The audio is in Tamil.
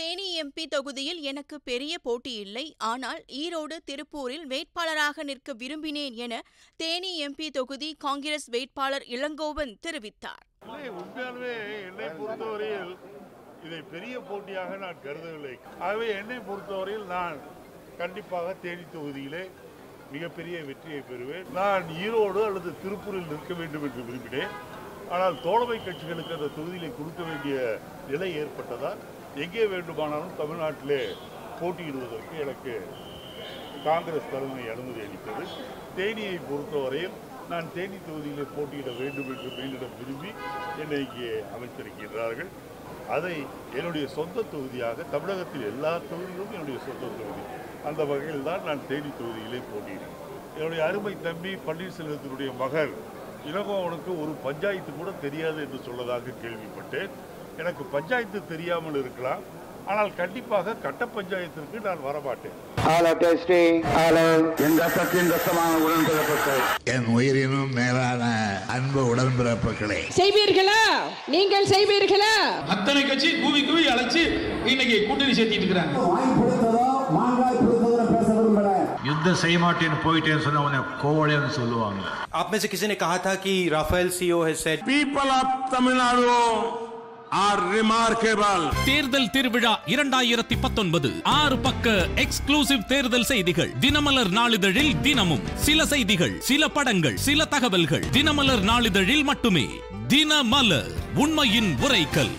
தேனி எம்பி தொகுதியில் எனக்கு பெரிய போட்டி இல்லை. ஆனால் ஈரோடு திருப்பூரில் வேட்பாளராக நிற்க விரும்பினேன் என தேனி எம்பி தொகுதி காங்கிரஸ் வேட்பாளர் இளங்கோவன் தெரிவித்தார். உண்மையாலுமே என்னை பொறுத்தவரையில் இதை பெரிய போட்டியாக நான் கருதவில்லை. ஆகவே என்னை பொறுத்தவரையில் நான் கண்டிப்பாக தேனி தொகுதியிலே மிகப்பெரிய வெற்றியை பெறுவேன். நான் ஈரோடு அல்லது திருப்பூரில் நிற்க வேண்டும் என்று விரும்பினேன். ஆனால் தோழமை கட்சிகளுக்கு அந்த தொகுதியிலே கொடுக்க வேண்டிய நிலை ஏற்பட்டதால் எங்கே வேண்டுமானாலும் தமிழ்நாட்டிலே போட்டியிடுவதற்கு எனக்கு காங்கிரஸ் தலைமை அனுமதி அளித்தது. தேனியை பொறுத்தவரையில் நான் தேனி தொகுதியிலே போட்டியிட வேண்டும் என்று மேலிடம் விரும்பி என்னை இங்கே அமைத்திருக்கின்றார்கள். அதை என்னுடைய சொந்த தொகுதியாக தமிழகத்தில் எல்லா தொகுதிகளும் என்னுடைய சொந்த தொகுதி. அந்த வகையில் தான் நான் தேனி தொகுதியிலே போட்டியிடுறேன் என்னுடைய அருமை தம்பி பன்னீர்செல்வத்தினுடைய மகன் இளங்கோவனுக்கு ஒரு பஞ்சாயத்து கூட தெரியாது என்று சொல்லதாக கேள்விப்பட்டேன். எனக்கு பஞ்சாயத்து தெரியாமல் இருக்கலாம். ஆனால் கண்டிப்பாக கட்ட பஞ்சாயத்திற்கு நான் வரமாட்டேன். என் உயிரினும் மேலான அன்பு உடன்பிறப்புகளே. செய்வீர்களா? நீங்கள் செய்வீர்களா? அத்தனை கட்சி கூவி கூவி அழைச்சு இன்னைக்கு கூட்டணி சேர்த்திட்டு இருக்கிறாங்க. யுத்தம் செய்ய மாட்டேன்னு போயிட்டேன்னு சொன்ன உடனே கோவலேன்னு சொல்லுவாங்க आप में से किसी ने कहा था कि Rafale CEO has said people of Tamil Nadu are remarkable. தேர்தல் திருவிழா இரண்டாயிரத்தி பத்தொன்பது ஆறு பக்க எக்ஸ்க்ளூசிவ் தேர்தல் செய்திகள் தினமலர் நாளிதழில் தினமும் சில செய்திகள் சில படங்கள் சில தகவல்கள் தினமலர் நாளிதழில் மட்டுமே தினமலர் உண்மையின் உரைக்கல்